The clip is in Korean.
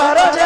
para